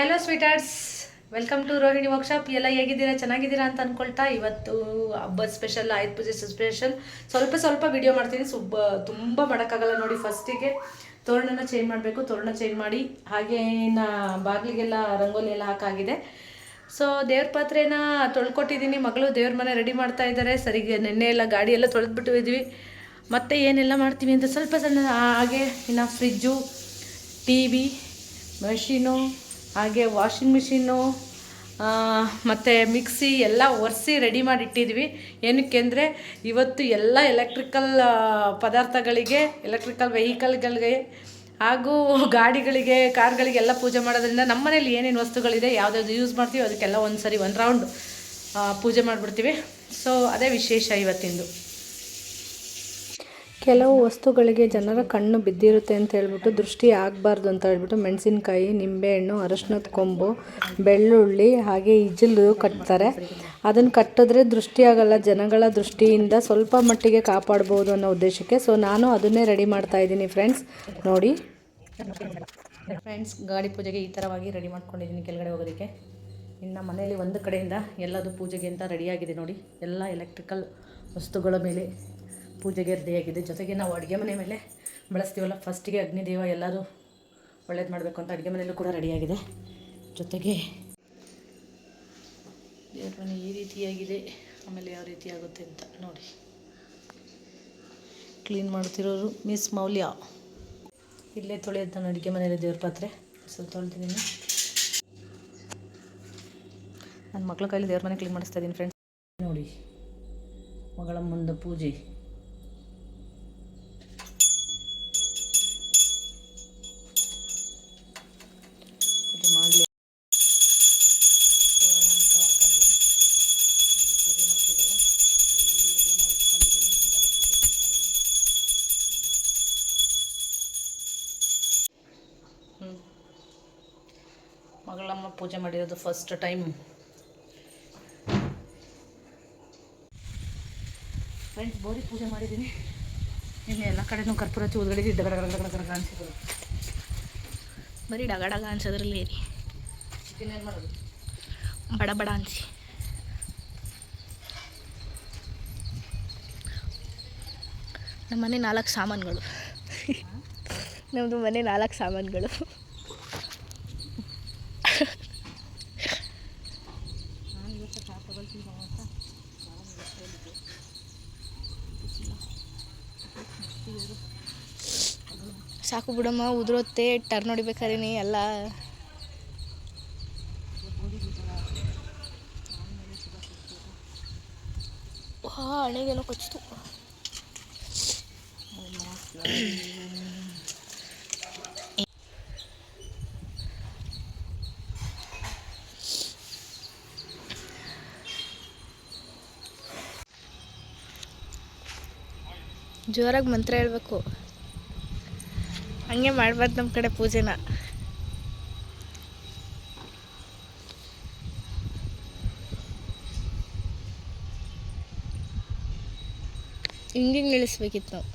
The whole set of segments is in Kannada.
Hello sweeters welcome to Rohini workshop ಎಲ್ಲ ಹೇಗಿದ್ದೀರಾ? ಚೆನ್ನಾಗಿದ್ದೀರಾ ಅಂತ ಅನ್ಕೊಳ್ತಾ ಇವತ್ತು ಹಬ್ಬದ ಸ್ಪೆಷಲ್ ಆಯುಧ ಪೂಜೆ ಸ್ಪೆಷಲ್ ಸ್ವಲ್ಪ ಸ್ವಲ್ಪ ವಿಡಿಯೋ ಮಾಡ್ತೀನಿ. ಸುಬ್ಬ, ತುಂಬ ಮಾಡೋಕ್ಕಾಗಲ್ಲ ನೋಡಿ ಫಸ್ಟಿಗೆ ತೋರಣನ ಚೇಂಜ್ ಮಾಡಬೇಕು. ತೋರಣ ಚೇಂಜ್ ಮಾಡಿ ಹಾಗೆ ಇನ್ನು ಬಾಗಿಲಿಗೆಲ್ಲ ರಂಗೋಲಿ ಎಲ್ಲ ಹಾಕಾಗಿದೆ. ಸೊ ದೇವ್ರ ಪಾತ್ರೆನ ತೊಳ್ಕೊಟ್ಟಿದ್ದೀನಿ. ಮಗಳು ದೇವ್ರ ಮನೆ ರೆಡಿ ಮಾಡ್ತಾ ಇದ್ದಾರೆ. ಸರಿಗೆ ನೆನ್ನೆ ಎಲ್ಲ ಗಾಡಿ ಎಲ್ಲ ತೊಳೆದ್ಬಿಟ್ಟು ಇದ್ವಿ ಮತ್ತೆ ಏನೆಲ್ಲ ಮಾಡ್ತೀವಿ ಅಂತ ಸ್ವಲ್ಪ ಸಣ್ಣ ಹಾಗೆ ಇನ್ನು ಫ್ರಿಜ್ಜು ಟಿ ವಿ ಮೆಷಿನು ಹಾಗೆ ವಾಷಿಂಗ್ ಮಿಷಿನ್ನು ಮತ್ತು ಮಿಕ್ಸಿ ಎಲ್ಲ ಒರೆಸಿ ರೆಡಿ ಮಾಡಿ ಇಟ್ಟಿದ್ವಿ. ಏನಕ್ಕೆ ಅಂದರೆ ಇವತ್ತು ಎಲ್ಲ ಎಲೆಕ್ಟ್ರಿಕಲ್ ಪದಾರ್ಥಗಳಿಗೆ ಎಲೆಕ್ಟ್ರಿಕಲ್ ವೆಹಿಕಲ್ಗಳಿಗೆ ಹಾಗೂ ಗಾಡಿಗಳಿಗೆ ಕಾರ್ಗಳಿಗೆಲ್ಲ ಪೂಜೆ ಮಾಡೋದ್ರಿಂದ ನಮ್ಮ ಮನೇಲಿ ಏನೇನು ವಸ್ತುಗಳಿದೆ, ಯಾವುದ್ಯಾವ್ದು ಯೂಸ್ ಮಾಡ್ತೀವಿ ಅದಕ್ಕೆಲ್ಲ ಒಂದು ಸರಿ ಒಂದು ರೌಂಡ್ ಪೂಜೆ ಮಾಡಿಬಿಡ್ತೀವಿ. ಸೊ ಅದೇ ವಿಶೇಷ ಇವತ್ತಿಂದು. ಕೆಲವು ವಸ್ತುಗಳಿಗೆ ಜನರ ಕಣ್ಣು ಬಿದ್ದಿರುತ್ತೆ ಅಂತ ಹೇಳ್ಬಿಟ್ಟು ದೃಷ್ಟಿ ಆಗಬಾರ್ದು ಅಂತ ಹೇಳ್ಬಿಟ್ಟು ಮೆಣಸಿನ್ಕಾಯಿ, ನಿಂಬೆಹಣ್ಣು, ಅರಶಿನದ ಕೊಂಬು, ಬೆಳ್ಳುಳ್ಳಿ ಹಾಗೆ ಇಜಲು ಕಟ್ತಾರೆ. ಅದನ್ನು ಕಟ್ಟಿದ್ರೆ ದೃಷ್ಟಿ ಆಗಲ್ಲ, ಜನಗಳ ದೃಷ್ಟಿಯಿಂದ ಸ್ವಲ್ಪ ಮಟ್ಟಿಗೆ ಕಾಪಾಡ್ಬೋದು ಅನ್ನೋ ಉದ್ದೇಶಕ್ಕೆ. ಸೊ ನಾನು ಅದನ್ನೇ ರೆಡಿ ಮಾಡ್ತಾ ಇದ್ದೀನಿ ಫ್ರೆಂಡ್ಸ್ ನೋಡಿ. ಫ್ರೆಂಡ್ಸ್ ಗಾಡಿ ಪೂಜೆಗೆ ಈ ಥರವಾಗಿ ರೆಡಿ ಮಾಡ್ಕೊಂಡಿದ್ದೀನಿ ಕೆಳಗಡೆ ಹೋಗೋದಕ್ಕೆ. ಇನ್ನು ಮನೆಯಲ್ಲಿ ಒಂದು ಕಡೆಯಿಂದ ಎಲ್ಲದು ಪೂಜೆಗೆ ಅಂತ ರೆಡಿಯಾಗಿದೆ ನೋಡಿ. ಎಲ್ಲ ಎಲೆಕ್ಟ್ರಿಕಲ್ ವಸ್ತುಗಳ ಮೇಲೆ ಪೂಜೆಗೆ ರೆಡಿಯಾಗಿದೆ ಜೊತೆಗೆ ನಾವು ಅಡುಗೆ ಮನೆ ಮೇಲೆ ಬಳಸ್ತೀವಲ್ಲ ಫಸ್ಟಿಗೆ ಅಗ್ನಿದೇವ ಎಲ್ಲರೂ ಒಳ್ಳೇದು ಮಾಡಬೇಕು ಅಂತ ಅಡುಗೆ ಮನೆಯಲ್ಲೂ ಕೂಡ ರೆಡಿಯಾಗಿದೆ ಜೊತೆಗೆ ದೇವ್ರ ಮನೆ ಈ ರೀತಿಯಾಗಿದೆ. ಆಮೇಲೆ ಯಾವ ರೀತಿ ಆಗುತ್ತೆ ಅಂತ ನೋಡಿ. ಕ್ಲೀನ್ ಮಾಡ್ತಿರೋರು ಮಿಸ್ ಮೌಲ್ಯ. ಇಲ್ಲೇ ತೊಳೆಯೋದು ನಾನು ಅಡುಗೆ ಮನೆಯಲ್ಲಿ ದೇವ್ರ ಪಾತ್ರೆ. ಸ್ವಲ್ಪ ತೊಳ್ತೀನಿ ನನ್ನ ಮಕ್ಕಳ ಕೈಲಿ ದೇವ್ರ ಮನೆ ಕ್ಲೀನ್ ಮಾಡಿಸ್ತಾ ಇದ್ದೀನಿ ಫ್ರೆಂಡ್ಸ್ ನೋಡಿ, ಮಗಳ ಮುಂದೆ ಪೂಜೆ. ಪೂಜೆ ಮಾಡಿರೋದು ಫಸ್ಟ್ ಟೈಮ್ ಫ್ರೆಂಡ್ಸ್ ಬೋರಿ ಪೂಜೆ ಮಾಡಿದ್ದೀನಿ. ನಿನ್ನೆ ಎಲ್ಲ ಕಡೆನೂ ಕರ್ಪೂರ ಹಚ್ಚಿ ಉದ್ಗಡಿದ್ದು ಡಗಡ ಡಗಡ ಡಗಡ ಡಗಡ ಅನ್ಸಿದ್ರು. ಬರೀ ಡಗ ಡಗ ಅನ್ಸೋದ್ರಲ್ಲಿ ರೀ ಇನ್ನೇನು ಮಾಡೋದು? ಬಡ ಬಡ ಅನ್ಸಿ. ನಮ್ಮ ಮನೆ ನಾಲ್ಕು ಸಾಮಾನುಗಳು. ನಮ್ಮದು ಮನೆ ನಾಲ್ಕು ಸಾಮಾನುಗಳು ನಾನು ಇವತ್ತು ಕಾರ್ ತಗೊಳ್ತೀನಿ ಅಂತ ಸಾಕು ಬಿಡಮ್ಮ ಉದುರುತ್ತೆ ಟರ್ನ್ ಹೊಡಿಬೇಕಾರೆ ನೀ ಎಲ್ಲ. ಹಣೆಗೇನೋ ಕಚ್ಚಿತು. ಜೋರಾಗಿ ಮಂತ್ರ ಹೇಳ್ಬೇಕು. ಹಂಗೆ ಮಾಡ್ಬಾರ್ದು ನಮ್ಮ ಕಡೆ ಪೂಜೆನ. ಹಿಂಗೆ ನಿಲ್ಲಿಸ್ಬೇಕಿತ್ತು. ನಾವು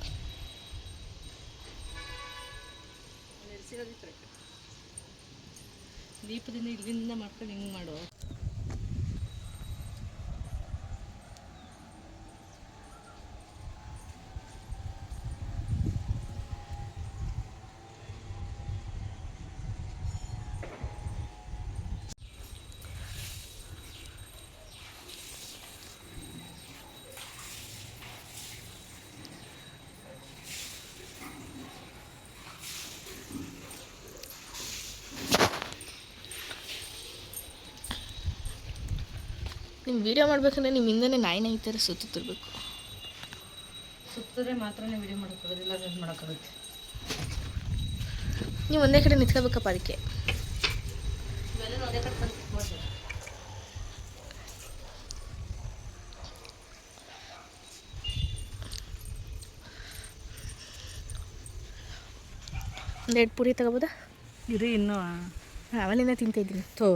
ದೀಪದಿಂದ ಇಲ್ಲಿಂದ ಮಾಡ್ಕೊಂಡು ಹಿಂಗೆ ಮಾಡು. ನಿಮ್ಮ ವಿಡಿಯೋ ಮಾಡಬೇಕಂದ್ರೆ ನಿಮ್ಮ ಹಿಂದೆ ನಾಯಿ ನಾಯಿ ಥರ ಸುತ್ತುತ್ತಿರ್ಬೇಕು ಸುತ್ತಿದ್ರೆ ಮಾತ್ರನೇ ವಿಡಿಯೋ ಮಾಡೋಕ್ಕಾಗೋದು ಇಲ್ಲ ಅದು ಮಾಡೋಕ್ಕಾಗುತ್ತೆ. ನೀವು ಒಂದೇ ಕಡೆ ನಿಂತ್ಕೋಬೇಕಪ್ಪ ಅದಕ್ಕೆ. ಕಡೆ. ಒಂದೆರಡು ಪೂರಿ ತಗೋಬೋದಾ? ಇರಿ ಇನ್ನೂ ಅವಲಿಂದ ತಿಂತಿದ್ದೀನಿ ತೋ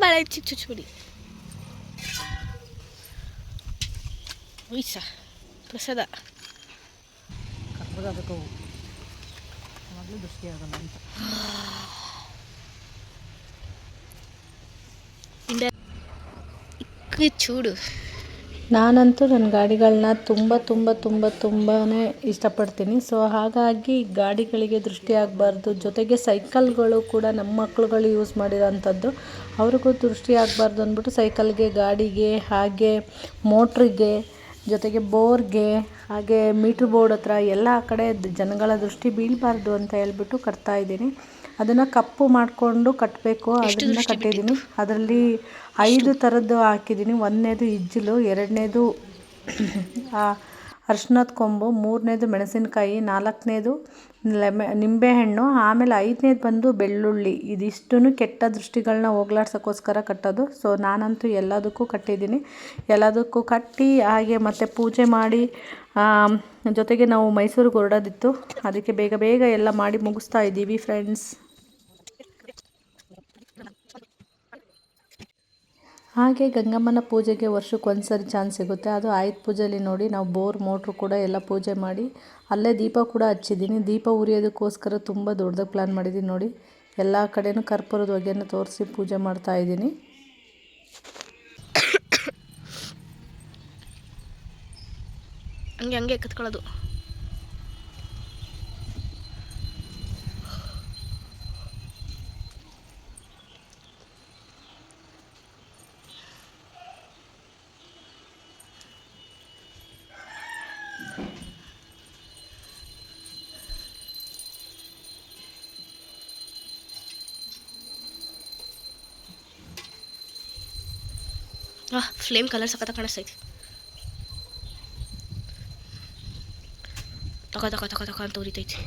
para chichuchuri. Uisa, prasada. Kakburaduko. Maglu dushki agamanta. ఇక్కడ చూడు ನಾನಂತೂ ನನ್ನ ಗಾಡಿಗಳನ್ನ ತುಂಬ ತುಂಬ ತುಂಬ ತುಂಬಾ ಇಷ್ಟಪಡ್ತೀನಿ. ಸೊ ಹಾಗಾಗಿ ಗಾಡಿಗಳಿಗೆ ದೃಷ್ಟಿ ಆಗಬಾರ್ದು. ಜೊತೆಗೆ ಸೈಕಲ್ಗಳು ಕೂಡ ನಮ್ಮ ಮಕ್ಕಳುಗಳು ಯೂಸ್ ಮಾಡಿರೋಂಥದ್ದು. ಅವ್ರಿಗೂ ದೃಷ್ಟಿ ಆಗಬಾರ್ದು ಅಂದ್ಬಿಟ್ಟು ಸೈಕಲ್ಗೆ, ಗಾಡಿಗೆ, ಹಾಗೆ ಮೋಟ್ರಿಗೆ, ಜೊತೆಗೆ ಬೋರ್ಗೆ, ಹಾಗೆ ಮೀಟ್ರ್ ಬೋರ್ಡ್ ಹತ್ರ ಎಲ್ಲ ಕಡೆ ಜನಗಳ ದೃಷ್ಟಿ ಬೀಳಬಾರ್ದು ಅಂತ ಹೇಳ್ಬಿಟ್ಟು ಕಟ್ತಾ ಇದ್ದೀನಿ. ಅದನ್ನು ಕಪ್ಪು ಮಾಡಿಕೊಂಡು ಕಟ್ಟಬೇಕು ಅದನ್ನು ಕಟ್ಟಿದ್ದೀನಿ. ಅದರಲ್ಲಿ ಐದು ಥರದ್ದು ಹಾಕಿದ್ದೀನಿ. ಒಂದನೇದು ಇಜ್ಜಲು ಎರಡನೇದು ಅರ್ಶಿನದ ಕೊಂಬು ಮೂರನೇದು ಮೆಣಸಿನಕಾಯಿ ನಾಲ್ಕನೇದು ಲೆಮೆ ನಿಂಬೆಹಣ್ಣು ಆಮೇಲೆ ಐದನೇದು ಬಂದು ಬೆಳ್ಳುಳ್ಳಿ. ಇದಿಷ್ಟೂ ಕೆಟ್ಟ ದೃಷ್ಟಿಗಳನ್ನ ಹೋಗ್ಲಾಡ್ಸೋಕ್ಕೋಸ್ಕರ ಕಟ್ಟೋದು. ಸೊ ನಾನಂತೂ ಎಲ್ಲದಕ್ಕೂ ಕಟ್ಟಿದ್ದೀನಿ. ಎಲ್ಲದಕ್ಕೂ ಕಟ್ಟಿ ಹಾಗೆ ಮತ್ತು ಪೂಜೆ ಮಾಡಿ ಜೊತೆಗೆ ನಾವು ಮೈಸೂರಿಗೆ ಹೊರಡೋದಿತ್ತು. ಅದಕ್ಕೆ ಬೇಗ ಬೇಗ ಎಲ್ಲ ಮಾಡಿ ಮುಗಿಸ್ತಾ ಇದ್ದೀವಿ ಫ್ರೆಂಡ್ಸ್. ಹಾಗೆ ಗಂಗಮ್ಮನ ಪೂಜೆಗೆ ವರ್ಷಕ್ಕೆ ಒಂದು ಸರಿ ಚಾನ್ಸ್ ಸಿಗುತ್ತೆ. ಅದು ಆಯುಧ ಪೂಜೆಯಲ್ಲಿ ನೋಡಿ ನಾವು ಬೋರ್, ಮೋಟ್ರು ಕೂಡ ಎಲ್ಲ ಪೂಜೆ ಮಾಡಿ ಅಲ್ಲೇ ದೀಪ ಕೂಡ ಹಚ್ಚಿದ್ದೀನಿ. ದೀಪ ಉರಿಯೋದಕ್ಕೋಸ್ಕರ ತುಂಬ ದೊಡ್ಡದಾಗಿ ಪ್ಲ್ಯಾನ್ ಮಾಡಿದ್ದೀನಿ ನೋಡಿ. ಎಲ್ಲ ಕಡೆನೂ ಕರ್ಪೂರದ ಹೊಗೆಯನ್ನು ತೋರಿಸಿ ಪೂಜೆ ಮಾಡ್ತಾ ಇದ್ದೀನಿ. ಹಂಗೆ ಹಂಗೆ ಕತ್ಕೊಳ್ಳೋದು. Flame colour ಸಖತ್ತ ಕಾಣಿಸ್ತೈತಿ. ತಕ ತಕ ತಕ ತಕ ಅಂತ ಉರಿತೈತಿ.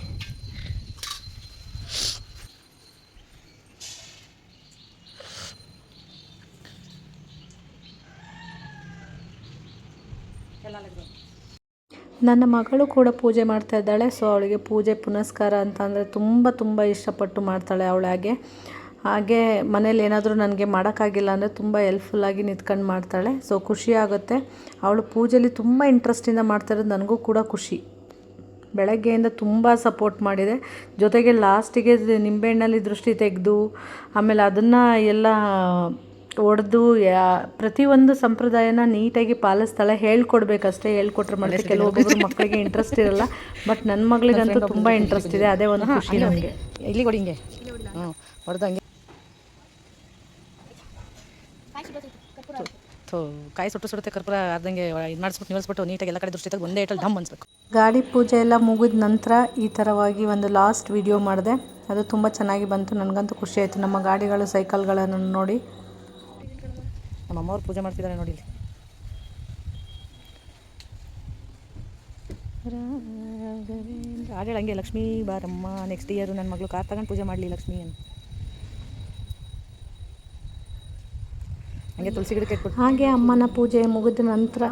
ನನ್ನ ಮಗಳು ಕೂಡ ಪೂಜೆ ಮಾಡ್ತಾ ಇದ್ದಾಳೆ ಸೊ ಅವಳಿಗೆ ಪೂಜೆ ಪುನಸ್ಕಾರ ಅಂತ ಅಂದರೆ ತುಂಬ ತುಂಬ ಇಷ್ಟಪಟ್ಟು ಮಾಡ್ತಾಳೆ ಅವಳಾಗೆ. ಹಾಗೆ ಮನೇಲಿ ಏನಾದರೂ ನನಗೆ ಮಾಡೋಕ್ಕಾಗಿಲ್ಲ ಅಂದರೆ ತುಂಬ ಹೆಲ್ಪ್ಫುಲ್ಲಾಗಿ ನಿಂತ್ಕೊಂಡು ಮಾಡ್ತಾಳೆ. ಸೊ ಖುಷಿ ಆಗುತ್ತೆ. ಅವಳು ಪೂಜೆಲಿ ತುಂಬ ಇಂಟ್ರೆಸ್ಟಿಂದ ಮಾಡ್ತಾ ಇರೋದು ನನಗೂ ಕೂಡ ಖುಷಿ. ಬೆಳಗ್ಗೆಯಿಂದ ತುಂಬ ಸಪೋರ್ಟ್ ಮಾಡಿದೆ. ಜೊತೆಗೆ ಲಾಸ್ಟಿಗೆ ನಿಂಬೆಹಣ್ಣಲ್ಲಿ ದೃಷ್ಟಿ ತೆಗೆದು ಆಮೇಲೆ ಅದನ್ನು ಎಲ್ಲ ಒಡೆದು ಯಾ ಪ್ರತಿಯೊಂದು ಸಂಪ್ರದಾಯನ ನೀಟಾಗಿ ಪಾಲಿಸ್ತಾಳೆ. ಹೇಳ್ಕೊಡ್ಬೇಕಷ್ಟೇ ಹೇಳ್ಕೊಟ್ರೆ ಮತ್ತೆ ಕೆಲವೊಬ್ಬರು ಮಕ್ಕಳಿಗೆ ಇಂಟ್ರೆಸ್ಟ್ ಇರಲ್ಲ. ಬಟ್ ನನ್ನ ಮಗಳಿಗಂತೂ ತುಂಬ ಇಂಟ್ರೆಸ್ಟ್ ಇದೆ. ಅದೇ ಒಂದು ಖುಷಿ ನನಗೆ. ಇಲ್ಲಿ ಕೊಡಿ ಹಿಂಗೆ. ಹ್ಞೂ ಹೊಡೆದು ಹಂಗೆ ಥೋ ಕಾಯಿ ಸುಟ್ಟು ಸುಡುತ್ತೆ ಕರ್ಪೂರ ಅದಂಗೆ ಇದು ಮಾಡಿಸ್ಬಿಟ್ಟು ನಿಲ್ಲಿಸ್ಬಿಟ್ಟು ನೀಟಾಗಿ ಎಲ್ಲ ಕಡೆ ದೃಷ್ಟಿ ತೆಗೆದು ಒಂದೇ ಇಟ್ಟಲ್ಲಿ ಡಮ್ ಅನ್ಸ್ಬೇಕು. ಗಾಡಿ ಪೂಜೆ ಎಲ್ಲ ಮುಗಿದ ನಂತರ ಈ ಥರವಾಗಿ ಒಂದು ಲಾಸ್ಟ್ ವಿಡಿಯೋ ಮಾಡಿದೆ. ಅದು ತುಂಬ ಚೆನ್ನಾಗಿ ಬಂತು. ನನಗಂತೂ ಖುಷಿ ಆಯಿತು. ನಮ್ಮ ಗಾಡಿಗಳು ಸೈಕಲ್ಗಳನ್ನು ನೋಡಿ. ನಮ್ಮ ಅಮ್ಮವ್ರು ಪೂಜೆ ಮಾಡ್ತಿದ್ದಾರೆ ನೋಡಿ ಇಲ್ಲಿ. ರಾಘವೇಂದ್ರ. ಹಾಡು ಹೇಳು ಲಕ್ಷ್ಮೀ ಬಾರಮ್ಮ ನೆಕ್ಸ್ಟ್ ಇಯರು ನನ್ನ ಮಗಳು ಕಾರ್ ತಗೊಂಡು ಪೂಜೆ ಮಾಡಲಿ ಲಕ್ಷ್ಮೀ ಅಂತ. ಹಂಗೆ ತುಳಸಿ ಗಿಡಕ್ಕೆ ಇಟ್ಬಿಟ್ಟು ಹಾಗೆ ಅಮ್ಮನ ಪೂಜೆ ಮುಗಿದ ನಂತರ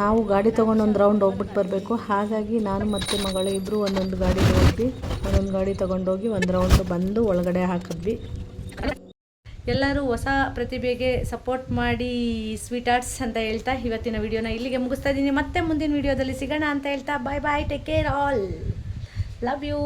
ನಾವು ಗಾಡಿ ತೊಗೊಂಡು ಒಂದು ರೌಂಡ್ ಹೋಗ್ಬಿಟ್ಟು ಬರಬೇಕು. ಹಾಗಾಗಿ ನಾನು ಮತ್ತು ಮಗಳು ಇಬ್ಬರು ಒಂದೊಂದು ಗಾಡಿ ಹೋಗಿ ಒಂದೊಂದು ಗಾಡಿ ತೊಗೊಂಡೋಗಿ ಒಂದು ರೌಂಡ್ ಬಂದು ಒಳಗಡೆ ಹಾಕಿದ್ವಿ. ಎಲ್ಲರೂ ಹೊಸ ಪ್ರತಿಭೆಗೆ ಸಪೋರ್ಟ್ ಮಾಡಿ ಸ್ವೀಟ್ ಆರ್ಟ್ಸ್ ಅಂತ ಹೇಳ್ತಾ ಇವತ್ತಿನ ವಿಡಿಯೋನ ಇಲ್ಲಿಗೆ ಮುಗಿಸ್ತಾ ಇದ್ದೀನಿ. ಮತ್ತೆ ಮುಂದಿನ ವಿಡಿಯೋದಲ್ಲಿ ಸಿಗೋಣ ಅಂತ ಹೇಳ್ತಾ bye bye take care all love you